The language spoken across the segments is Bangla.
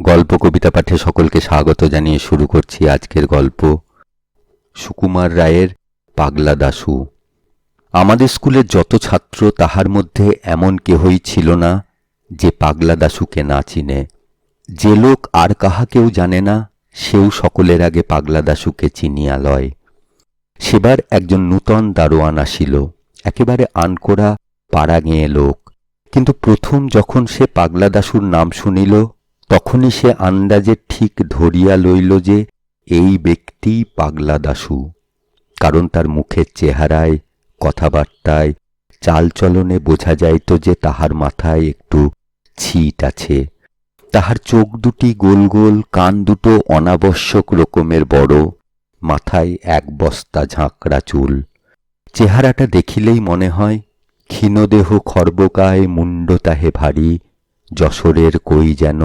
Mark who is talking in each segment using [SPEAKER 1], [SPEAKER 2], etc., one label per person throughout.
[SPEAKER 1] গল্প কবিতা পাঠে সকলকে স্বাগত জানিয়ে শুরু করছি আজকের গল্প সুকুমার রায়ের পাগলা দাশু। আমাদের স্কুলের যত ছাত্র তাহার মধ্যে এমন কেহই ছিল না যে পাগলা দাশুকে না চিনে। যে লোক আর কাহাকেও জানে না, সেও সকলের আগে পাগলা দাশুকে চিনিয়া লয়। সেবার একজন নূতন দারোয়ান আসিল, একেবারে আনকোড়া পাড়া গেঁয়ে লোক। কিন্তু প্রথম যখন সে পাগলা দাশুর নাম শুনিল তখনই সে আন্দাজে ঠিক ধরিয়া লইল যে এই ব্যক্তি পাগলা দাশু কারণ তার মুখের চেহারায়, কথাবার্তায়, চালচলনে বোঝা যাইত যে তাহার মাথায় একটু ছিট আছে। তাহার চোখ দুটি গোল গোল, কান দুটো অনাবশ্যক রকমের বড়, মাথায় এক বস্তা ঝাঁকড়া চুল। চেহারাটা দেখিলেই মনে হয়, ক্ষীণদেহ খর্বকায় মুন্ড তাহে ভারী, যশোরের কই যেন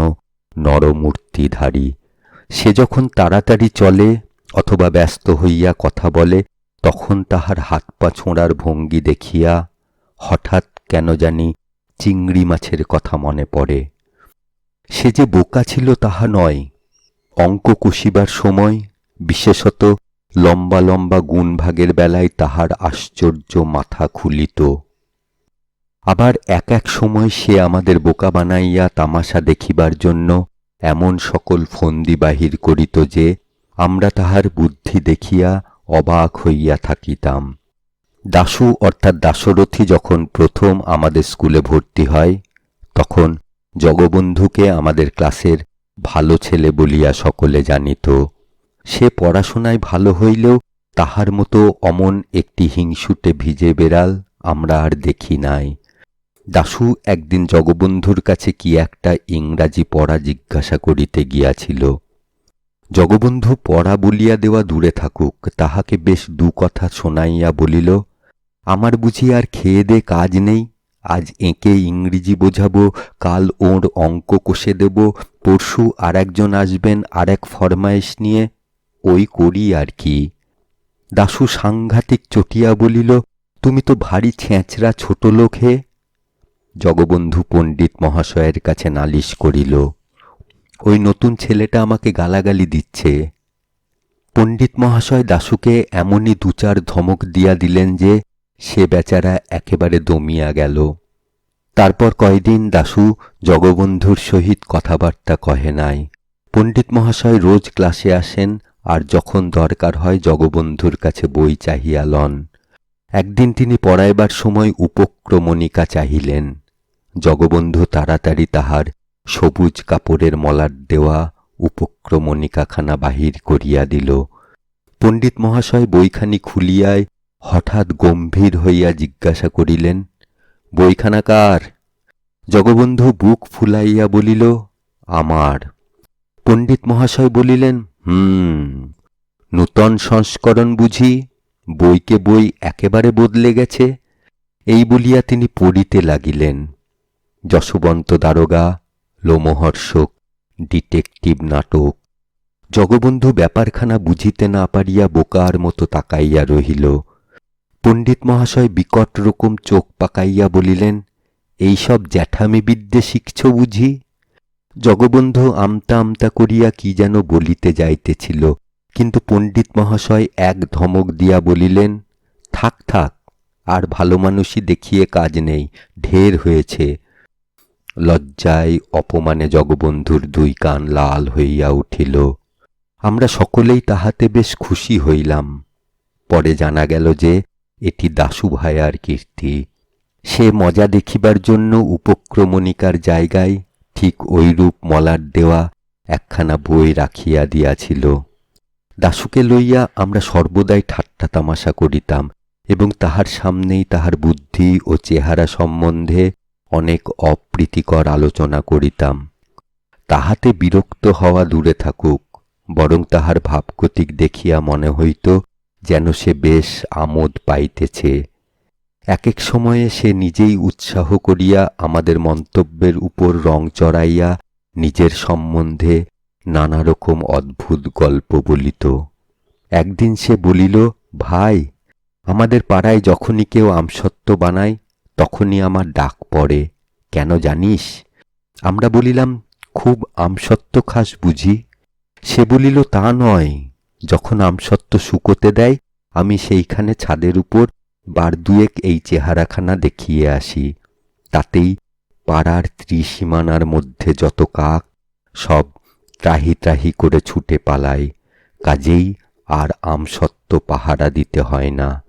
[SPEAKER 1] নরমূর্তিধারী। সে যখন তাড়াতাড়ি চলে অথবা ব্যস্ত হইয়া কথা বলে, তখন তাহার হাত পা ছোঁড়ার ভঙ্গি দেখিয়া হঠাৎ কেন জানি চিংড়ি মাছের কথা মনে পড়ে। সে যে বোকা ছিল তাহা নয়। অঙ্ক কষিবার সময় বিশেষত লম্বা লম্বা গুণভাগের বেলায় তাহার আশ্চর্য মাথা খুলিত। আবার এক এক সময় সে আমাদের বোকা বানাইয়া তামাশা দেখিবার জন্য এমন সকল ফন্দি বাহির করিত যে আমরা তাহার বুদ্ধি দেখিয়া অবাক হইয়া থাকিতাম। দাশু অর্থাৎ দাশরথী যখন প্রথম আমাদের স্কুলে ভর্তি হয়, তখন জগবন্ধুকে আমাদের ক্লাসের ভালো ছেলে বলিয়া সকলে জানিত। সে পড়াশোনায় ভালো হইলেও তাহার মতো অমন একটি হিংসুটে ভিজে বেড়াল আমরা আর দেখি নাই। দাশু একদিন জগবন্ধুর কাছে কি একটা ইংরাজি পড়া জিজ্ঞাসা করিতে গিয়াছিল। জগবন্ধু পড়া বলিয়া দেওয়া দূরে থাকুক, তাহাকে বেশ দু কথা শোনাইয়া বলিল, আমার বুঝি আর খেয়ে দে কাজ নেই, আজ এঁকে ইংরেজি বোঝাবো, কাল ওর অঙ্ক কষে দেব, পরশু আর একজন আসবেন আর এক ফরমায়েশ নিয়ে, ওই করি আর কি। দাশু সাংঘাতিক চটিয়া বলিল, তুমি তো ভারী ছেঁচড়া ছোট লোক হে জগবন্ধু পণ্ডিত মহাশয়ের কাছে নালিশ করিল, ওই নতুন ছেলেটা আমাকে গালাগালি দিচ্ছে। পণ্ডিত মহাশয় দাশুকে এমনই দু চার ধমক দিয়া দিলেন যে সে বেচারা একেবারে দমিয়া গেল। তারপর কয়দিন দাশু জগবন্ধুর সহিত কথাবার্তা কহে নাই। পণ্ডিত মহাশয় রোজ ক্লাসে আসেন আর যখন দরকার হয় জগবন্ধুর কাছে বই চাহিয়া লন। একদিন তিনি পড়াইবার সময় উপক্রমণিকা চাহিলেন। জগবন্ধু তাড়াতাড়ি তাহার সবুজ কাপড়ের মলাট দেওয়া উপক্রমণিকাখানা বাহির করিয়া দিল। পণ্ডিত মহাশয় বইখানি খুলিয়ায় হঠাৎ গম্ভীর হইয়া জিজ্ঞাসা করিলেন, বইখানা কার? জগবন্ধু বুক ফুলাইয়া বলিল, আমার। পণ্ডিত মহাশয় বলিলেন, হুম, নূতন সংস্করণ বুঝি, বইকে বই একেবারে বদলে গেছে? এই বলিয়া তিনি পড়িতে লাগিলেন। যশবন্ত দারোগা, লোমহর্ষক, ডিটেকটিভ নাটক। জগবন্ধু ব্যাপারখানা বুঝিতে না পারিয়া বোকার মতো তাকাইয়া রহিল। পণ্ডিত মহাশয় বিকট রকম চোখ পাকাইয়া বলিলেন এইসব জ্যাঠামি বিদ্যে শিখছ বুঝি? জগবন্ধু আমতা আমতা করিয়া কি যেন বলিতে যাইতেছিল, কিন্তু পণ্ডিত মহাশয় এক ধমক দিয়া বলিলেন, থাক থাক, আর ভালো মানুষই দেখিয়ে কাজ নেই, ঢের হয়েছে। লজ্জায় অপমানে জগবন্ধুর দুই কান লাল হইয়া উঠিল। আমরা সকলেই তাহাতে বেশ খুশি হইলাম। পরে জানা গেল যে, এটি দাশু ভায়ার কীর্তি। সে মজা দেখিবার জন্য উপক্রমণিকার জায়গায় ঠিক ঐরূপ মলার দেওয়া একখানা বই রাখিয়া দিয়াছিল। দাশুকে লইয়া আমরা সর্বদাই ঠাট্টা তামাশা করিতাম এবং তাহার সামনেই তাহার বুদ্ধি ও চেহারা সম্বন্ধে অনেক অপ্রীতিকর আলোচনা করিতাম। তাহাতে বিরক্ত হওয়া দূরে থাকুক, বরং তাহার ভাবগতিক দেখিয়া মনে হইত যেন সে বেশ আমোদ পাইতেছে। এক এক সময়ে সে নিজেই উৎসাহ করিয়া আমাদের মন্তব্যের উপর রং চড়াইয়া নিজের সম্বন্ধে নানা রকম অদ্ভুত গল্প বলিত। একদিন সে বলিল, ভাই, আমাদের পাড়ায় যখনই কেউ আমসত্ত্ব বানায় তখনই আমার ডাক পড়ে, কেন জানিস? আমরা বলিলাম, খুব আমসত্ত্ব খাস বুঝি। সে বলিল, তা নয়। যখন আমসত্ত্ব শুকোতে দেয়, আমি সেইখানে ছাদের উপর বার দুয়েক এই চেহারাখানা দেখিয়ে আসি। তাতেই পাড়ার ত্রিসীমানার মধ্যে যত কাক, সব ত্রাহি ত্রাহি করে ছুটে পালায়। কাজেই আর আমসত্ত্ব পাহারা দিতে হয় না।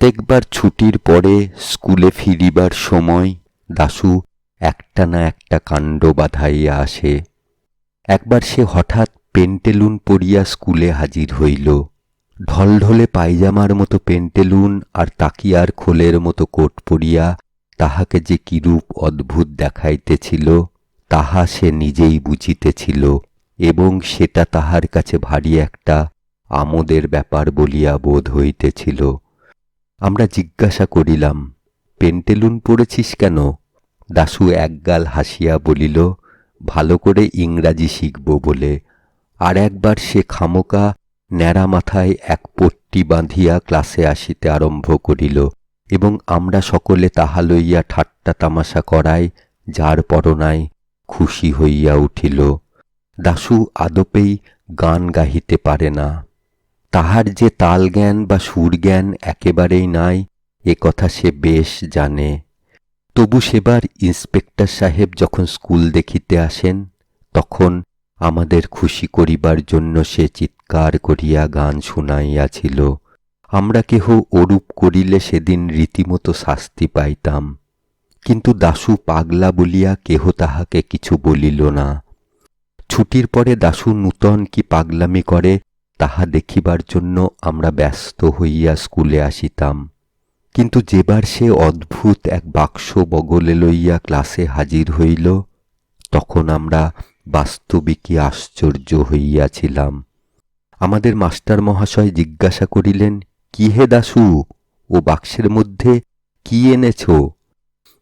[SPEAKER 1] প্রত্যেকবার ছুটির পরে স্কুলে ফিরিবার সময় দাশু একটা না একটা কাণ্ড বাধাইয়া আসে। একবার সে হঠাৎ পেন্টেলুন পরিয়া স্কুলে হাজির হইল। ঢলঢলে পায়জামার মতো পেন্টেলুন আর তাকিয়ার খোলের মতো কোট পরিয়া তাহাকে যে কিরূপ অদ্ভুত দেখাইতেছিল, তাহা সে নিজেই বুঝিতেছিল এবং সেটা তাহার কাছে ভারী একটা আমোদের ব্যাপার বলিয়া বোধ হইতেছিল। আমরা জিজ্ঞাসা করিলাম, পেন্টেলুন পড়েছিস কেন? দাশু একগাল হাসিয়া বলিল, ভালো করে ইংরাজি শিখব বলে। আর একবার সে খামোকা ন্যাড়া মাথায় এক পট্টি বাঁধিয়া ক্লাসে আসিতে আরম্ভ করিল এবং আমরা সকলে তাহা লইয়া ঠাট্টা তামাশা করায় যার পরনায় খুশি হইয়া উঠিল। দাশু আদপেই গান গাহিতে পারে না। তাহার যে তাল জ্ঞান বা সুর জ্ঞান একেবারেই নাই, এ কথা সে বেশ জানে। তবু সেবার ইন্সপেক্টর সাহেব যখন স্কুল দেখিতে আসেন, তখন আমাদের খুশি করিবার জন্য সে চিৎকার করিয়া গান শুনাইয়াছিল। আমরা কেহ ওরূপ করিলে সেদিন রীতিমতো শাস্তি পাইতাম। কিন্তু দাশু পাগলা বলিয়া কেহ তাহাকে কিছু বলিল না। ছুটির পরে দাশু নূতন কি পাগলামি করে? তাহা দেখিবার জন্য আমরা ব্যস্ত হইয়া স্কুলে আসিতাম। কিন্তু যেবার সে অদ্ভুত এক বাক্স বগলে লইয়া ক্লাসে হাজির হইল, তখন আমরা বাস্তবিকই আশ্চর্য হইয়াছিলাম। আমাদের মাস্টার মহাশয় জিজ্ঞাসা করিলেন কি হে দাশু ও বাক্সের মধ্যে কি এনেছ?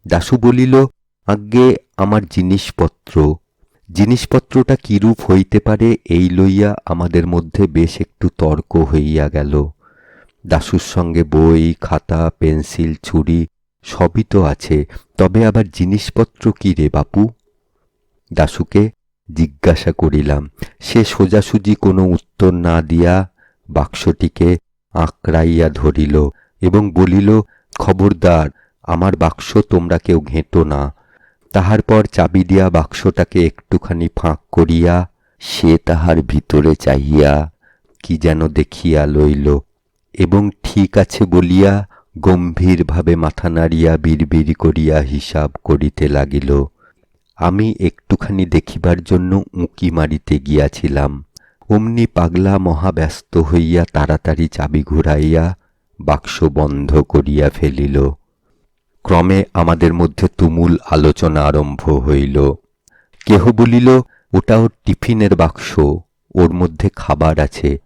[SPEAKER 1] দাশু বলিল, আজ্ঞে, আমার জিনিসপত্র। জিনিসপত্রটা কিরূপ হইতে পারে এই লইয়া আমাদের মধ্যে বেশ একটু তর্ক হইয়া গেল। দাশুর সঙ্গে বই, খাতা, পেন্সিল, ছুরি সবই তো আছে, তবে আবার জিনিসপত্র কি রে বাপু? দাশুকে জিজ্ঞাসা করিলাম, সে সোজাসুজি কোনো উত্তর না দিয়া বাক্সটিকে আঁকড়াইয়া ধরিল এবং বলিল, খবরদার, আমার বাক্স তোমরা কেউ ঘেঁটো না তাহার পর চাবি দিয়া বাক্সটাকে একটুখানি ফাঁক করিয়া সে তাহার ভিতরে চাহিয়া কি যেন দেখিয়া লইল এবং ঠিক আছে বলিয়া গম্ভীরভাবে মাথা নাড়িয়া বিড়বিড় করিয়া হিসাব করিতে লাগিল। আমি একটুখানি দেখিবার জন্য উঁকি মারিতে গিয়াছিলাম। অমনি পাগলা মহাব্যস্ত হইয়া তাড়াতাড়ি চাবি ঘুরাইয়া বাক্স বন্ধ করিয়া ফেলিল। ক্রমে আমাদের মধ্যে তুমুল আলোচনা আরম্ভ হইল। কেহ বলিল, ওটা ওর টিফিনের বাক্স, ওর মধ্যে খাবার আছে।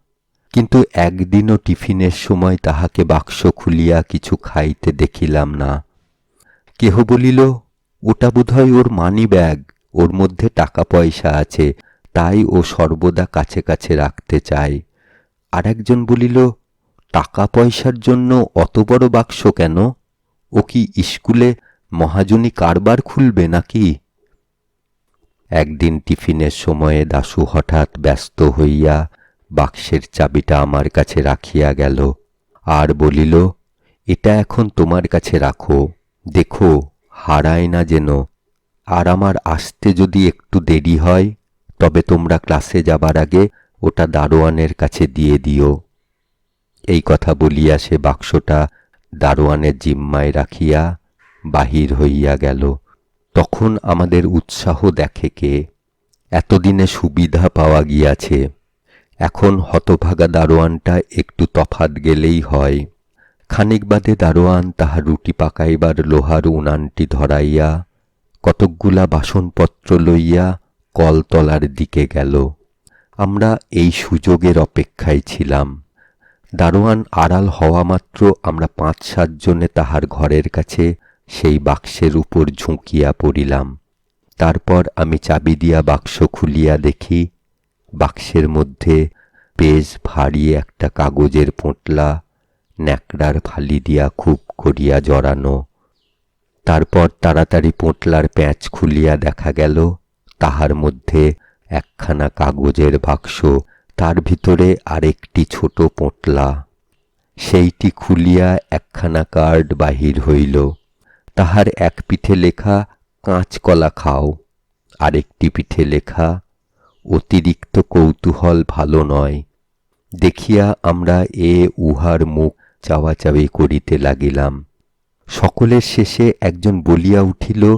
[SPEAKER 1] কিন্তু একদিনও টিফিনের সময় তাহাকে বাক্স খুলিয়া কিছু খাইতে দেখিলাম না। কেহ বলিল, ওটা বোধহয় ওর মানি ব্যাগ, ওর মধ্যে টাকা পয়সা আছে, তাই ও সর্বদা কাছে কাছে রাখতে চায়। আর একজন বলিল, টাকা পয়সার জন্য অত বড় বাক্স কেন? ও কি স্কুলে মহাজনী কারবার খুলবে নাকি? একদিন টিফিনের সময়ে দাশু হঠাৎ ব্যস্ত হইয়া বাক্সের চাবিটা আমার কাছে রাখিয়া গেল আর বলিল, এটা এখন তোমার কাছে রাখো, দেখো, হারায় না যেন। আর আমার আসতে যদি একটু দেরি হয়, তবে তোমরা ক্লাসে যাবার আগে ওটা দারোয়ানের কাছে দিয়ে দিও। এই কথা বলিয়া সে বাক্সটা দারোয়ানের জিম্মায় রাখিয়া বাহির হইয়া গেল। তখন আমাদের উৎসাহ দেখে কে? এতদিনে সুবিধা পাওয়া গিয়াছে। এখন হতভাগা দারোয়ানটা একটু তফাত গেলেই হয়। খানিক বাদে দারোয়ান তাহার রুটি পাকাইবার লোহার উনানটি ধরাইয়া, কতকগুলা বাসনপত্র লইয়া কলতলার দিকে গেল। আমরা এই সুযোগের অপেক্ষায় ছিলাম। দারোয়ান আড়াল হওয়া মাত্র আমরা পাঁচ সাতজনে তাহার ঘরের কাছে সেই বাক্সের উপর ঝুঁকিয়া পড়িলাম। তারপর আমি চাবি দিয়া বাক্স খুলিয়া দেখি, বাক্সের মধ্যে বেশ ভারী একটা কাগজের পোঁটলা ন্যাকড়ার ফালি দিয়া খুব করিয়া জড়ানো। তারপর তাড়াতাড়ি পোঁটলার প্যাঁচ খুলিয়া দেখা গেল, তাহার মধ্যে একখানা কাগজের বাক্স তার ভিতরে আরেকটি ছোট পোঁটলা। সেইটি খুলিয়া একখানা কার্ড বাহির হইল। তাহার এক পিঠে লেখা কাঁচকলা খাও। আরেকটি পিঠে লেখা, অতিরিক্ত কৌতূহল ভালো নয়। দেখিয়া আমরা এ উহার মুখ চাওয়াচাওয়ি করিতে লাগিলাম। সকলের শেষে একজন বলিয়া উঠিল,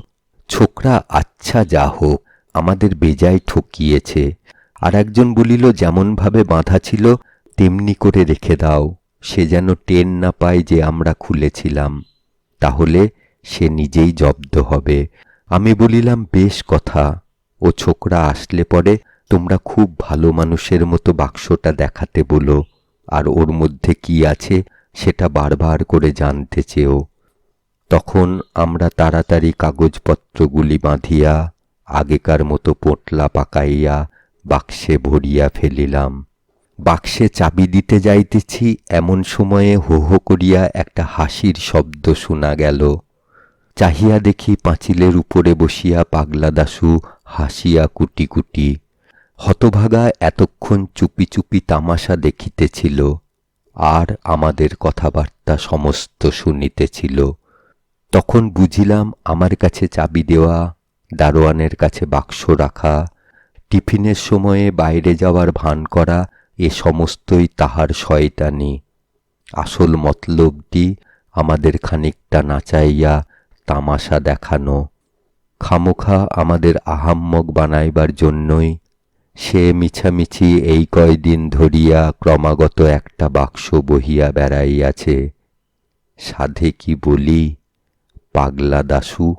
[SPEAKER 1] ছোকরা আচ্ছা যা হোক, আমাদের বেজায় ঠকিয়েছে। আর একজন বলিল, যেমনভাবে বাঁধা ছিল, তেমনি করে রেখে দাও। সে যেন টেন না পায় যে আমরা খুলেছিলাম। তাহলে সে নিজেই জব্দ হবে। আমি বলিলাম, বেশ কথা। ও ছোকরা আসলে পরে তোমরা খুব ভালো মানুষের মতো বাক্সটা দেখাতে বলো। আর ওর মধ্যে কি আছে, সেটা বারবার করে জানতে চেয়েও তখন আমরা তাড়াতাড়ি কাগজপত্রগুলি বাঁধিয়া আগেকার মতো পোটলা পাকাইয়া বাক্সে ভরিয়া ফেলিলাম। বাক্সে চাবি দিতে যাইতেছি, এমন সময়ে হো হো করিয়া একটা হাসির শব্দ শোনা গেল। চাহিয়া দেখি পাঁচিলের উপরে বসিয়া পাগলা দাশু হাসিয়া কুটি কুটি। হতভাগা এতক্ষণ চুপি চুপি তামাশা দেখিতেছিল, আর আমাদের কথাবার্তা সমস্ত শুনিতেছিল। তখন বুঝিলাম আমার কাছে চাবি দেওয়া, দারোয়ানের কাছে বাক্স রাখা টিফিনের সময়ে বাইরে যাওয়ার ভান করা এ সমস্তই তাহার শয়তানি। আসল মতলবটি আমাদের খানিকটা নাচাইয়া তামাশা দেখানো। খামোখা আমাদের আহাম্মক বানাইবার জন্যই সে মিছামিছি এই কয়দিন ধরিয়া ক্রমাগত একটা বাক্স বহিয়া বেড়াইয়াছে। সাধে কি বলি, পাগলা দাশু